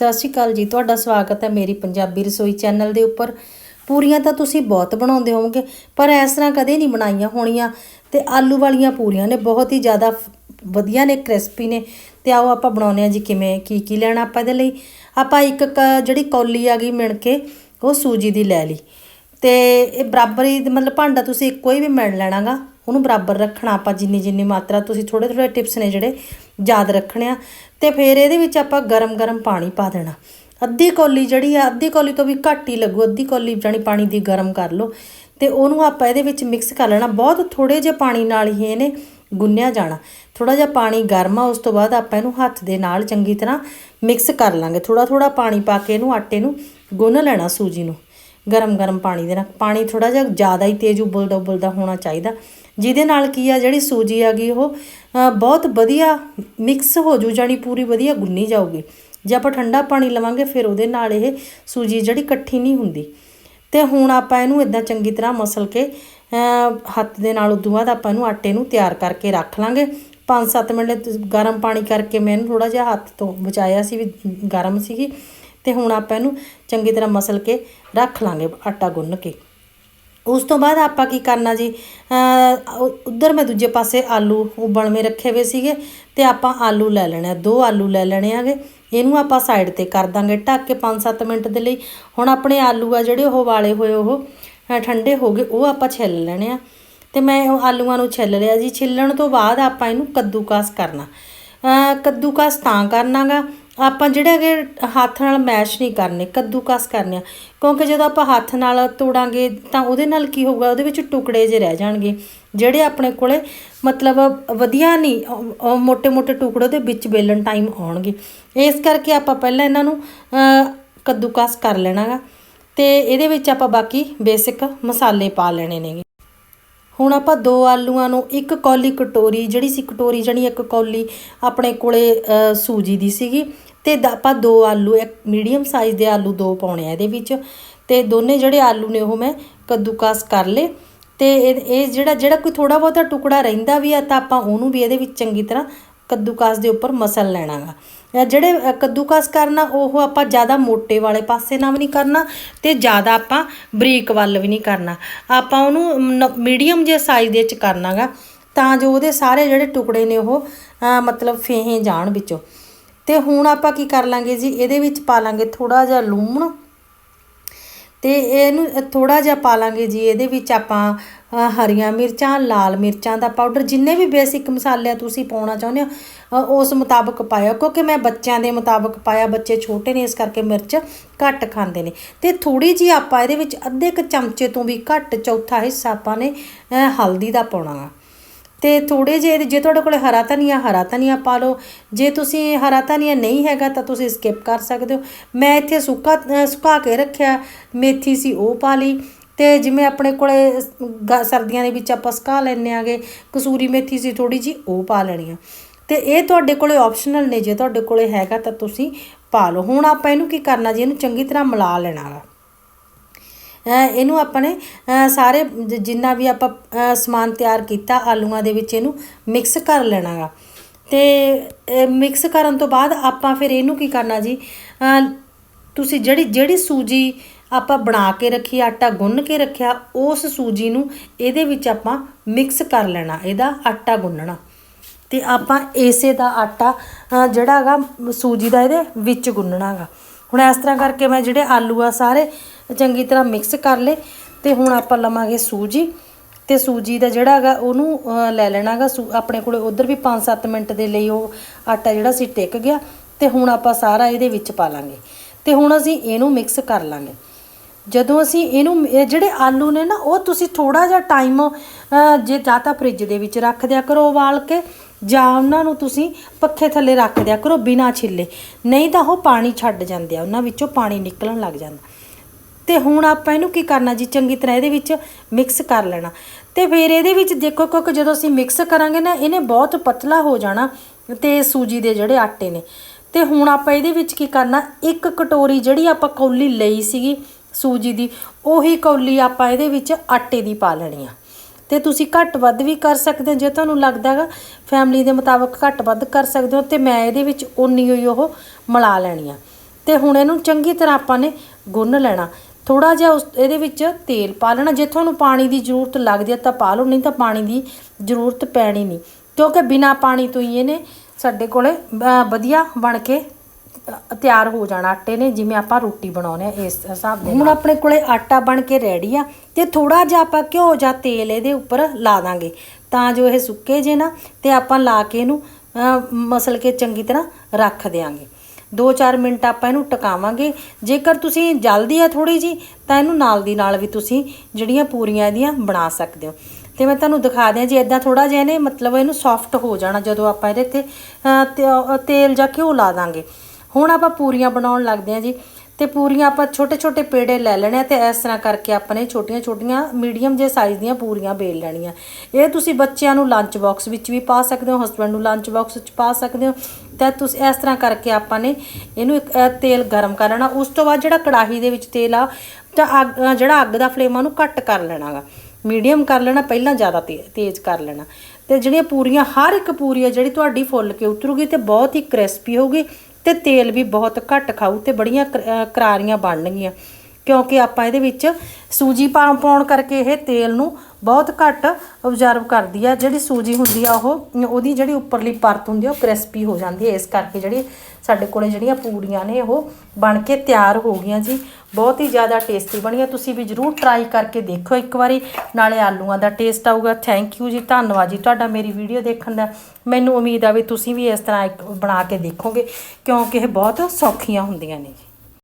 ਸਤਿ ਸ਼੍ਰੀ ਅਕਾਲ ਜੀ, ਤੁਹਾਡਾ ਸਵਾਗਤ ਹੈ ਮੇਰੀ ਪੰਜਾਬੀ ਰਸੋਈ ਚੈਨਲ ਦੇ ਉੱਪਰ। ਪੂਰੀਆਂ ਤਾਂ ਤੁਸੀਂ ਬਹੁਤ ਬਣਾਉਂਦੇ ਹੋਵੋਗੇ, ਪਰ ਇਸ ਤਰ੍ਹਾਂ ਕਦੇ ਨਹੀਂ ਬਣਾਈਆਂ ਹੋਣੀਆਂ। ਤੇ ਆਲੂ ਵਾਲੀਆਂ ਪੂਰੀਆਂ ਨੇ, ਬਹੁਤ ਹੀ ਜ਼ਿਆਦਾ ਵਧੀਆ ਨੇ, ਕ੍ਰਿਸਪੀ ਨੇ। ਤੇ ਆਓ ਆਪਾਂ ਬਣਾਉਂਦੇ ਆ ਜੀ ਕਿਵੇਂ, ਕੀ ਕੀ ਲੈਣਾ ਆਪਾਂ ਇਹਦੇ ਲਈ। ਆਪਾਂ ਇੱਕ ਕ- ਜਿਹੜੀ ਕੌਲੀ ਆ ਗਈ ਮਿਣ ਕੇ, ਉਹ ਸੂਜੀ ਦੀ ਲੈ ਲਈ। ਤੇ ਇਹ ਬਰਾਬਰ ਹੀ, ਮਤਲਬ ਭਾਂਡਾ ਤੁਸੀਂ ਇੱਕੋ ਹੀ ਵੀ ਮਿਣ ਲੈਣਾਗਾ। ਉਹਨੂੰ ਬਰਾਬਰ ਰੱਖਣਾ ਆਪਾਂ ਜਿੰਨੀ ਜਿੰਨੀ ਮਾਤਰਾ ਤੁਸੀਂ ਥੋੜੇ ਥੋੜੇ ਟਿਪਸ ਨੇ ਜਿਹੜੇ ਯਾਦ ਰੱਖਣੇ ਆ। ਤੇ ਫਿਰ ਇਹਦੇ ਵਿੱਚ ਆਪਾਂ ਗਰਮ ਗਰਮ ਪਾਣੀ ਪਾ ਦੇਣਾ। ਅੱਧੀ ਕੌਲੀ ਜਿਹੜੀ ਆ, ਅੱਧੀ ਕੌਲੀ ਤੋਂ ਵੀ ਘੱਟ ਹੀ ਲੱਗੂ, ਅੱਧੀ ਕੌਲੀ ਜਾਣੀ ਪਾਣੀ ਦੀ ਗਰਮ ਕਰ ਲਓ। ਤੇ ਉਹਨੂੰ ਆਪਾਂ ਇਹਦੇ ਵਿੱਚ ਮਿਕਸ ਕਰ ਲੈਣਾ। ਬਹੁਤ ਥੋੜੇ ਜਿਹੇ ਪਾਣੀ ਨਾਲ ਹੀ ਇਹਨੇ ਗੁੰਨਿਆ ਜਾਣਾ। ਥੋੜਾ ਜਿਹਾ ਪਾਣੀ ਗਰਮ ਆ, ਉਸ ਤੋਂ ਬਾਅਦ ਆਪਾਂ ਇਹਨੂੰ ਹੱਥ ਦੇ ਨਾਲ ਚੰਗੀ ਤਰ੍ਹਾਂ ਮਿਕਸ ਕਰ ਲਾਂਗੇ। ਥੋੜਾ ਥੋੜਾ ਪਾਣੀ ਪਾ ਕੇ ਇਹਨੂੰ ਆਟੇ ਨੂੰ ਗੁੰਨ ਲੈਣਾ ਸੂਜੀ ਨੂੰ। ਗਰਮ ਗਰਮ ਪਾਣੀ ਦੇ ਨਾਲ। ਪਾਣੀ ਥੋੜਾ ਜਿਹਾ ਜ਼ਿਆਦਾ ਹੀ ਤੇਜ਼ ਉਬਲਦਾ ਉਬਲਦਾ ਹੋਣਾ ਚਾਹੀਦਾ। ਜਿਹਦੇ ਨਾਲ ਕੀ ਆ, ਜਿਹੜੀ ਸੂਜੀ ਆ ਗਈ ਉਹ ਬਹੁਤ ਵਧੀਆ ਮਿਕਸ ਹੋ ਜੂ, ਜਾਣੀ ਪੂਰੀ ਵਧੀਆ ਗੁੰਨੀ ਜਾਊਗੀ। ਜੇ ਆਪਾਂ ਠੰਡਾ ਪਾਣੀ ਲਵਾਂਗੇ, ਫਿਰ ਉਹਦੇ ਨਾਲ ਇਹ ਸੂਜੀ ਜਿਹੜੀ ਇਕੱਠੀ ਨਹੀਂ ਹੁੰਦੀ। ਤੇ ਹੁਣ ਆਪਾਂ ਇਹਨੂੰ ਇਦਾਂ ਚੰਗੀ ਤਰ੍ਹਾਂ ਮਸਲ ਕੇ ਹੱਥ ਦੇ ਨਾਲ ਉਦੋਂ ਬਾਅਦ ਆਪਾਂ ਇਹਨੂੰ ਆਟੇ ਨੂੰ ਤਿਆਰ ਕਰਕੇ ਰੱਖ ਲਾਂਗੇ। 5-7 ਮਿੰਟ ਗਰਮ ਪਾਣੀ ਕਰਕੇ ਮੈਂ ਇਹਨੂੰ ਥੋੜਾ ਜਿਹਾ ਹੱਥ ਤੋਂ ਬਚਾਇਆ ਸੀ ਵੀ ਗਰਮ ਸੀਗੀ। ਤੇ ਹੁਣ ਆਪਾਂ ਇਹਨੂੰ ਚੰਗੀ ਤਰ੍ਹਾਂ ਮਸਲ ਕੇ ਰੱਖ ਲਾਂਗੇ ਆਟਾ ਗੁੰਨ ਕੇ। ਉਸ ਤੋਂ ਬਾਅਦ ਆਪਾਂ ਕੀ ਕਰਨਾ ਜੀ? ਅ, ਉੱਧਰ ਮੈਂ ਦੂਜੇ ਪਾਸੇ ਆਲੂ ਉਬਲਵੇਂ ਰੱਖੇ ਹੋਏ ਸੀਗੇ ਤੇ ਆਪਾਂ ਆਲੂ ਲੈ ਲੈਣੇ ਆ। ਦੋ ਆਲੂ ਲੈ ਲੈਣੇ ਆਗੇ। ਇਹਨੂੰ ਆਪਾਂ ਸਾਈਡ ਤੇ ਕਰ ਦਾਂਗੇ ਢੱਕ ਕੇ 5-7 ਮਿੰਟ ਦੇ ਲਈ। ਹੁਣ ਆਪਣੇ ਆਲੂ ਆ ਜਿਹੜੇ ਉਹ ਵਾਲੇ ਹੋਏ ਉਹ ਠੰਡੇ ਹੋ ਗਏ ਉਹ ਆਪਾਂ ਛਿੱਲ ਲੈਣੇ ਆ। ਤੇ ਮੈਂ ਉਹ ਆਲੂਆਂ ਨੂੰ ਛਿੱਲ ਲਿਆ ਜੀ। ਛਿੱਲਣ ਤੋਂ ਬਾਅਦ ਆਪਾਂ ਇਹਨੂੰ ਕੱਦੂਕਾਸ ਕਰਨਾ। ਅ, ਕੱਦੂਕਾਸ ਤਾਂ ਕਰਨਾਗਾ। ਆਪਾਂ ਜਿਹੜੇ ਕਿ ਹੱਥ ਨਾਲ ਮੈਸ਼ ਨਹੀਂ ਕਰਨੇ, ਕੱਦੂਕਸ ਕਰਨੇ ਆ। ਕਿਉਂਕਿ ਜਦੋਂ ਆਪਾਂ ਹੱਥ ਨਾਲ ਤੋੜਾਂਗੇ ਤਾਂ ਉਹਦੇ ਨਾਲ ਕੀ ਹੋਊਗਾ? ਉਹਦੇ ਵਿੱਚ ਟੁਕੜੇ ਜੇ ਰਹਿ ਜਾਣਗੇ। ਜਿਹੜੇ ਆਪਣੇ ਕੋਲੇ ਮਤਲਬ ਵਧੀਆ ਨਹੀਂ ਮੋٹے-ਮੋٹے ਟੁਕੜੇ ਦੇ ਵਿੱਚ ਬੇਲਣ ਟਾਈਮ ਆਉਣਗੇ। ਇਸ ਕਰਕੇ ਆਪਾਂ ਪਹਿਲਾਂ ਇਹਨਾਂ ਨੂੰ ਕੱਦੂਕਸ ਕਰ ਲੈਣਾਗਾ। ਤੇ ਇਹਦੇ ਵਿੱਚ ਆਪਾਂ ਬਾਕੀ ਬੇਸਿਕ ਮਸਾਲੇ ਪਾ ਲੈਣੇ ਨੇਗੇ। ਹੁਣ ਆਪਾਂ ਦੋ ਆਲੂਆਂ ਨੂੰ ਇੱਕ ਕੌਲੀ ਕਟੋਰੀ, ਜਿਹੜੀ ਸੀ ਕਟੋਰੀ ਜਣੀ ਇੱਕ ਕੌਲੀ ਆਪਣੇ ਕੋਲੇ ਸੂਜੀ ਦੀ ਸੀਗੀ, ਤੇ ਦ- ਆਪਾਂ ਦੋ ਆਲੂ, ਇੱਕ ਮੀਡੀਅਮ ਸਾਈਜ਼ ਦੇ ਆਲੂ ਦੋ ਪਾਉਣੇ ਆ ਇਹਦੇ ਵਿੱਚ, ਤੇ ਦੋਨੇ ਜਿਹੜੇ ਆਲੂ ਨੇ ਉਹ ਮੈਂ ਕੱਦੂਕਾਸ ਕਰ ਲਏ, ਤੇ ਇਹ ਇਹ ਜਿਹੜਾ ਜਿਹੜਾ ਕੋਈ ਥੋੜਾ ਬਹੁਤਾ ਟੁਕੜਾ ਰਹਿੰਦਾ ਵੀ ਆ, ਤਾਂ ਆਪਾਂ ਉਹਨੂੰ ਵੀ ਇਹਦੇ ਵਿੱਚ ਚੰਗੀ ਤਰ੍ਹਾਂ ਕੱਦੂਕਸ ਦੇ ਉੱਪਰ ਮਸਲ ਲੈਣਾਗਾ। ਇਹ ਜਿਹੜੇ ਕੱਦੂਕਸ ਕਰਨਾ, ਉਹ ਆਪਾਂ ਜ਼ਿਆਦਾ ਮੋਟੇ ਵਾਲੇ ਪਾਸੇ ਨਾਲ ਵੀ ਨਹੀਂ ਕਰਨਾ ਤੇ ਜ਼ਿਆਦਾ ਆਪਾਂ ਬਰੀਕ ਵੱਲ ਵੀ ਨਹੀਂ ਕਰਨਾ। ਆਪਾਂ ਉਹਨੂੰ ਮੀਡੀਅਮ ਜੇ ਸਾਈਜ਼ ਦੇ ਵਿੱਚ ਕਰਨਾਗਾ ਤਾਂ ਜੋ ਉਹਦੇ ਸਾਰੇ ਜਿਹੜੇ ਟੁਕੜੇ ਨੇ ਉਹ ਮਤਲਬ ਫੇਹੇ ਜਾਣ ਵਿੱਚੋਂ। ਤੇ ਹੁਣ ਆਪਾਂ ਕੀ ਕਰ ਲਾਂਗੇ ਜੀ, ਇਹਦੇ ਵਿੱਚ ਪਾ ਲਾਂਗੇ ਥੋੜਾ ਜਿਹਾ ਲੂਣ। ਤੇ ਇਹਨੂੰ ਥੋੜਾ ਜਿਹਾ ਪਾ ਲਾਂਗੇ ਜੀ, ਇਹਦੇ ਵਿੱਚ ਆਪਾਂ ਹਰੀਆਂ ਮਿਰਚਾਂ, ਲਾਲ ਮਿਰਚਾਂ ਦਾ ਪਾਊਡਰ, ਜਿੰਨੇ ਵੀ ਬੇਸਿਕ ਮਸਾਲੇ ਤੁਸੀਂ ਪਾਉਣਾ ਚਾਹੁੰਦੇ ਹੋ ਉਸ ਮੁਤਾਬਕ ਪਾਇਆ ਕਿਉਂਕਿ ਮੈਂ ਬੱਚਿਆਂ ਦੇ ਮੁਤਾਬਕ ਪਾਇਆ, ਬੱਚੇ ਛੋਟੇ ਨੇ, ਇਸ ਕਰਕੇ ਮਿਰਚ ਘੱਟ ਖਾਂਦੇ ਨੇ। ਤੇ ਥੋੜੀ ਜੀ ਆਪਾਂ ਇਹਦੇ ਵਿੱਚ ਅੱਧੇ ਕ ਚਮਚੇ ਤੋਂ ਵੀ ਘੱਟ ਚੌਥਾ ਹਿੱਸਾ ਆਪਾਂ ਨੇ ਹਲਦੀ ਦਾ ਪਾਉਣਾ ਗਾ ਤੇ ਥੋੜੇ ਜਿਹੇ ਜੇ ਤੁਹਾਡੇ ਕੋਲ ਹਰਾ ਧਨੀਆ ਹਰਾ ਧਨੀਆ ਪਾ ਲਓ। ਜੇ ਤੁਸੀਂ ਹਰਾ ਧਨੀਆ ਨਹੀਂ ਹੈਗਾ ਤਾਂ ਤੁਸੀਂ ਸਕਿਪ ਕਰ ਸਕਦੇ ਹੋ। ਮੈਂ ਇੱਥੇ ਸੁੱਕਾ ਸੁਕਾ ਕੇ ਰੱਖਿਆ, ਮੇਥੀ ਸੀ ਉਹ ਪਾ ਲਈ। ਤੇ ਜਿਵੇਂ ਆਪਣੇ ਕੋਲੇ ਗ- ਸਰਦੀਆਂ ਦੇ ਵਿੱਚ ਆਪਾਂ ਸੁਕਾ ਲੈਂਦੇ ਆਗੇ, ਕਸੂਰੀ ਮੇਥੀ ਸੀ ਥੋੜੀ ਜੀ ਉਹ ਪਾ ਲੈਣੀ ਆ। ਤੇ ਇਹ ਤੁਹਾਡੇ ਕੋਲੇ ਆਪਸ਼ਨਲ ਨੇ, ਜੇ ਤੁਹਾਡੇ ਕੋਲੇ ਹੈਗਾ ਤਾਂ ਤੁਸੀਂ ਪਾ ਲਓ। ਹੁਣ ਆਪਾਂ ਇਹਨੂੰ ਕੀ ਕਰਨਾ ਜੀ? ਇਹਨੂੰ ਚੰਗੀ ਤਰ੍ਹਾਂ ਮਿਲਾ ਲੈਣਾ ਗਾ ਇਹਨੂੰ ਆਪਾਂ ਨੇ ਸਾਰੇ ਜਿੰਨਾ ਵੀ ਆਪਾਂ ਸਮਾਨ ਤਿਆਰ ਕੀਤਾ, ਆਲੂਆਂ ਦੇ ਵਿੱਚ ਇਹਨੂੰ ਮਿਕਸ ਕਰ ਲੈਣਾਗਾ। ਤੇ ਮਿਕਸ ਕਰਨ ਤੋਂ ਬਾਅਦ ਆਪਾਂ ਫਿਰ ਇਹਨੂੰ ਕੀ ਕਰਨਾ ਜੀ? ਤੁਸੀਂ ਜਿਹੜੀ ਜਿਹੜੀ ਸੂਜੀ ਆਪਾਂ ਬਣਾ ਕੇ ਰੱਖੀ, ਆਟਾ ਗੁੰਨ ਕੇ ਰੱਖਿਆ, ਉਸ ਸੂਜੀ ਨੂੰ ਇਹਦੇ ਵਿੱਚ ਆਪਾਂ ਮਿਕਸ ਕਰ ਲੈਣਾ, ਇਹਦਾ ਆਟਾ ਗੁੰਨਣਾ। ਤੇ ਆਪਾਂ ਇਸੇ ਦਾ ਆਟਾ ਜਿਹੜਾ ਹੈਗਾ, ਸੂਜੀ ਦਾ ਇਹਦੇ ਵਿੱਚ ਗੁੰਨਣਾ ਹੈਗਾ ਹੁਣ ਇਸ ਤਰ੍ਹਾਂ ਕਰਕੇ ਮੈਂ ਜਿਹੜੇ ਆਲੂ ਆ ਸਾਰੇ ਚੰਗੀ ਤਰ੍ਹਾਂ ਮਿਕਸ ਕਰ ਲਏ ਤੇ ਹੁਣ ਆਪਾਂ ਲਵਾਂਗੇ ਸੂਜੀ ਤੇ ਸੂਜੀ ਦਾ ਜਿਹੜਾ ਹੈਗਾ ਉਹਨੂੰ ਲੈ ਲੈਣਾ ਹੈਗਾ ਸੂ- ਆਪਣੇ ਕੋਲੇ ਉਧਰ ਵੀ 5-7 ਮਿੰਟ ਦੇ ਲਈ ਉਹ ਆਟਾ ਜਿਹੜਾ ਸੀ ਟਿਕ ਗਿਆ ਤੇ ਹੁਣ ਆਪਾਂ ਸਾਰਾ ਇਹਦੇ ਵਿੱਚ ਪਾ ਲਾਂਗੇ ਤੇ ਹੁਣ ਅਸੀਂ ਇਹਨੂੰ ਮਿਕਸ ਕਰ ਲਾਂਗੇ। ਜਦੋਂ ਅਸੀਂ ਇਹਨੂੰ, ਇਹ ਜਿਹੜੇ ਆਲੂ ਨੇ ਨਾ ਉਹ ਤੁਸੀਂ ਥੋੜਾ ਜਿਹਾ ਟਾਈਮ ਜੇ ਜਾਂ ਤਾਂ ਫ੍ਰਿਜ ਦੇ ਵਿੱਚ ਰੱਖ ਦਿਆ ਕਰੋ ਉਬਾਲ ਕੇ ਜਾਂ ਉਹਨਾਂ ਨੂੰ ਤੁਸੀਂ ਪੱਖੇ ਥੱਲੇ ਰੱਖ ਦਿਆ ਕਰੋ ਬਿਨਾਂ ਛਿੱਲੇ। ਨਹੀਂ ਤਾਂ ਉਹ ਪਾਣੀ ਛੱਡ ਜਾਂਦੇ ਆ, ਉਹਨਾਂ ਵਿੱਚੋਂ ਪਾਣੀ ਨਿਕਲਣ ਲੱਗ ਜਾਂਦਾ। ਤੇ ਹੁਣ ਆਪਾਂ ਇਹਨੂੰ ਕੀ ਕਰਨਾ ਜੀ? ਚੰਗੀ ਤਰ੍ਹਾਂ ਇਹਦੇ ਵਿੱਚ ਮਿਕਸ ਕਰ ਲੈਣਾ। ਤੇ ਫਿਰ ਇਹਦੇ ਵਿੱਚ ਦੇਖੋ, ਕਿਉਂਕਿ ਜਦੋਂ ਅਸੀਂ ਮਿਕਸ ਕਰਾਂਗੇ ਨਾ, ਇਹਨੇ ਬਹੁਤ ਪਤਲਾ ਹੋ ਜਾਣਾ ਤੇ ਸੂਜੀ ਦੇ ਜਿਹੜੇ ਆਟੇ ਨੇ। ਤੇ ਹੁਣ ਆਪਾਂ ਇਹਦੇ ਵਿੱਚ ਕੀ ਕਰਨਾ? ਇੱਕ ਕਟੋਰੀ ਜਿਹੜੀ ਆਪਾਂ ਕੌਲੀ ਲਈ ਸੀਗੀ ਸੂਜੀ ਦੀ, ਉਹੀ ਕੌਲੀ ਆਪਾਂ ਇਹਦੇ ਵਿੱਚ ਆਟੇ ਦੀ ਪਾ ਲੈਣੀ ਆ। ਤੇ ਤੁਸੀਂ ਘੱਟ ਵੱਧ ਵੀ ਕਰ ਸਕਦੇ ਹੋ। ਜੇ ਤੁਹਾਨੂੰ ਲੱਗਦਾ ਹੈਗਾ ਫੈਮਿਲੀ ਦੇ ਮੁਤਾਬਕ ਘੱਟ ਵੱਧ ਕਰ ਸਕਦੇ ਹੋ, ਤੇ ਮੈਂ ਇਹਦੇ ਵਿੱਚ ਉਨੀ ਹੋਈ ਉਹ ਮਿਲਾ ਲੈਣੀ ਆ। ਤੇ ਹੁਣ ਇਹਨੂੰ ਚੰਗੀ ਤਰ੍ਹਾਂ ਆਪਾਂ ਨੇ ਗੁੰਨ ਲੈਣਾ। ਥੋੜਾ ਜਿਹਾ ਉਸ ਇਹਦੇ ਵਿੱਚ ਤੇਲ ਪਾ ਲੈਣਾ। ਜੇ ਤੁਹਾਨੂੰ ਪਾਣੀ ਦੀ ਜ਼ਰੂਰਤ ਲੱਗਦੀ ਹੈ ਤਾਂ ਪਾ ਲਓ, ਨਹੀਂ ਤਾਂ ਪਾਣੀ ਦੀ ਜ਼ਰੂਰਤ ਪੈਣੀ ਨਹੀਂ। ਕਿਉਂਕਿ ਬਿਨਾ ਪਾਣੀ ਤੋਂ ਹੀ ਇਹਨੇ ਸਾਡੇ ਕੋਲੇ ਵਧੀਆ ਬਣ ਕੇ ਤਿਆਰ ਹੋ ਜਾਣਾ ਆਟੇ ਨੇ ਜਿਵੇਂ ਆਪਾਂ ਰੋਟੀ ਬਣਾਉਨੇ ਆ ਇਸ ਹਿਸਾਬ ਦੇ ਹੁਣ ਆਪਣੇ ਕੋਲੇ ਆਟਾ ਬਣ ਕੇ ਰੈਡੀ ਆ ਤੇ ਥੋੜਾ ਜਿਹਾ ਆਪਾਂ ਘਿਓ ਜਾਂ ਤੇਲ ਇਹਦੇ ਉੱਪਰ ਲਾ ਦਾਂਗੇ। ਤਾਂ ਜੋ ਇਹ ਸੁੱਕੇ ਜੇ ਨਾ ਤੇ ਆਪਾਂ ਲਾ ਕੇ ਇਹਨੂੰ ਮਸਲ ਕੇ ਚੰਗੀ ਤਰ੍ਹਾਂ ਰੱਖ ਦਿਆਂਗੇ। 2-4 ਮਿੰਟ ਆਪਾਂ ਇਹਨੂੰ ਟਿਕਾਵਾਂਗੇ। ਜੇਕਰ ਤੁਸੀਂ ਜਲਦੀ ਆ ਥੋੜੀ ਜੀ ਤਾਂ ਇਹਨੂੰ ਨਾਲ ਦੀ ਨਾਲ ਵੀ ਤੁਸੀਂ ਜਿਹੜੀਆਂ ਪੂਰੀਆਂ ਇਹਦੀਆਂ ਬਣਾ ਸਕਦੇ ਹੋ। ਤੇ ਮੈਂ ਤੁਹਾਨੂੰ ਦਿਖਾ ਦਿਆਂ ਜੀ ਇਦਾਂ ਥੋੜਾ ਜਿਹਾ ਇਹਨੇ ਮਤਲਬ ਇਹਨੂੰ ਸੌਫਟ ਹੋ ਜਾਣਾ ਜਦੋਂ ਆਪਾਂ ਇਹਦੇ ਤੇ ਤੇਲ ਜਾਂ ਘਿਓ ਲਾ ਦਾਂਗੇ। ਹੁਣ ਆਪਾਂ ਪੂਰੀਆਂ ਬਣਾਉਣ ਲੱਗਦੇ ਹਾਂ ਜੀ ਤੇ ਪੂਰੀਆਂ ਆਪਾਂ ਛੋਟੇ ਛੋਟੇ ਪੇੜੇ ਲੈ ਲੈਣੇ ਆ ਤੇ ਇਸ ਤਰ੍ਹਾਂ ਕਰਕੇ ਆਪਣੇ ਛੋਟੀਆਂ ਛੋਟੀਆਂ ਮੀਡੀਅਮ ਜੇ ਸਾਈਜ਼ ਦੀਆਂ ਪੂਰੀਆਂ ਵੇਲ ਲੈਣੀਆਂ। ਇਹ ਤੁਸੀਂ ਬੱਚਿਆਂ ਨੂੰ ਲੰਚ ਬਾਕਸ ਵਿੱਚ ਵੀ ਪਾ ਸਕਦੇ ਹੋ ਹਸਬੰਡ ਨੂੰ ਲੰਚ ਬਾਕਸ ਵਿੱਚ ਪਾ ਸਕਦੇ ਹੋ। ਤਾਂ ਤੁਸੀਂ, ਇਸ ਤਰ੍ਹਾਂ ਕਰਕੇ ਆਪਾਂ ਨੇ ਇਹਨੂੰ ਇੱਕ ਤੇਲ ਗਰਮ ਕਰ ਲੈਣਾ। ਉਸ ਤੋਂ ਬਾਅਦ ਜਿਹੜਾ ਕੜਾਹੀ ਦੇ ਵਿੱਚ ਤੇਲ ਆ, ਤਾਂ ਅੱਗ ਜਿਹੜਾ ਅੱਗ ਦਾ ਫਲੇਮ ਆ ਉਹਨੂੰ ਘੱਟ ਕਰ ਲੈਣਾਗਾ। ਮੀਡੀਅਮ ਕਰ ਲੈਣਾ, ਪਹਿਲਾਂ ਜ਼ਿਆਦਾ ਤੇ- ਤੇਜ਼ ਕਰ ਲੈਣਾ। ਤੇ ਜਿਹੜੀਆਂ ਪੂਰੀਆਂ, ਹਰ ਇੱਕ ਪੂਰੀ ਆ ਜਿਹੜੀ ਤੁਹਾਡੀ ਫੁੱਲ ਕੇ ਉਤਰੂਗੀ ਤੇ ਬਹੁਤ ਹੀ ਕ੍ਰਿਸਪੀ ਹੋਊਗੀ। ਤੇ ਤੇਲ ਵੀ ਬਹੁਤ ਘੱਟ ਖਾਊ ਤੇ ਬੜੀਆਂ ਕਰ- ਅਹ ਕਰਾਰੀਆਂ ਬਣਨਗੀਆਂ। ਕਿਉਂਕਿ ਆਪਾਂ ਇਹਦੇ ਵਿੱਚ ਸੂਜੀ ਪਾ ਪਾਉਣ ਕਰਕੇ ਇਹ ਤੇਲ ਨੂੰ ਬਹੁਤ ਘੱਟ ਅਬਜ਼ਰਵ ਕਰਦੀ ਆ। ਜਿਹੜੀ ਸੂਜੀ ਹੁੰਦੀ ਆ, ਉਹ, ਉਹਦੀ ਜਿਹੜੀ ਉੱਪਰਲੀ ਪਰਤ ਹੁੰਦੀ ਆ, ਉਹ ਕ੍ਰਿਸਪੀ ਹੋ ਜਾਂਦੀ ਹੈ ਇਸ ਕਰਕੇ ਜਿਹੜੀ ਸਾਡੇ ਕੋਲੇ ਜਿਹੜੀਆਂ ਪੂੜੀਆਂ ਨੇ, ਉਹ ਬਣ ਕੇ ਤਿਆਰ ਹੋ ਗਈਆਂ ਜੀ। ਬਹੁਤ ਹੀ ਜ਼ਿਆਦਾ ਟੇਸਟੀ ਬਣੀ ਬਣੀਆਂ ਤੁਸੀਂ ਵੀ ਜਰੂਰ ਟਰਾਈ ਕਰਕੇ ਦੇਖੋ ਇੱਕ ਵਾਰੀ। ਨਾਲੇ ਆਲੂਆਂ ਦਾ ਟੇਸਟ ਆਊਗਾ। Thank you ji. ਧੰਨਵਾਦ ਜੀ ਤੁਹਾਡਾ ਮੇਰੀ ਵੀਡੀਓ ਦੇਖਣ ਦਾ। ਮੈਨੂੰ ਉਮੀਦ ਆ ਵੀ ਤੁਸੀਂ ਵੀ ਇਸ ਤਰ੍ਹਾਂ ਇੱਕ ਬਣਾ ਕੇ ਦੇਖੋਗੇ, ਕਿਉਂਕਿ ਇਹ ਬਹੁਤ ਸੌਖੀਆਂ ਹੁੰਦੀਆਂ ਨੇ ਜੀ।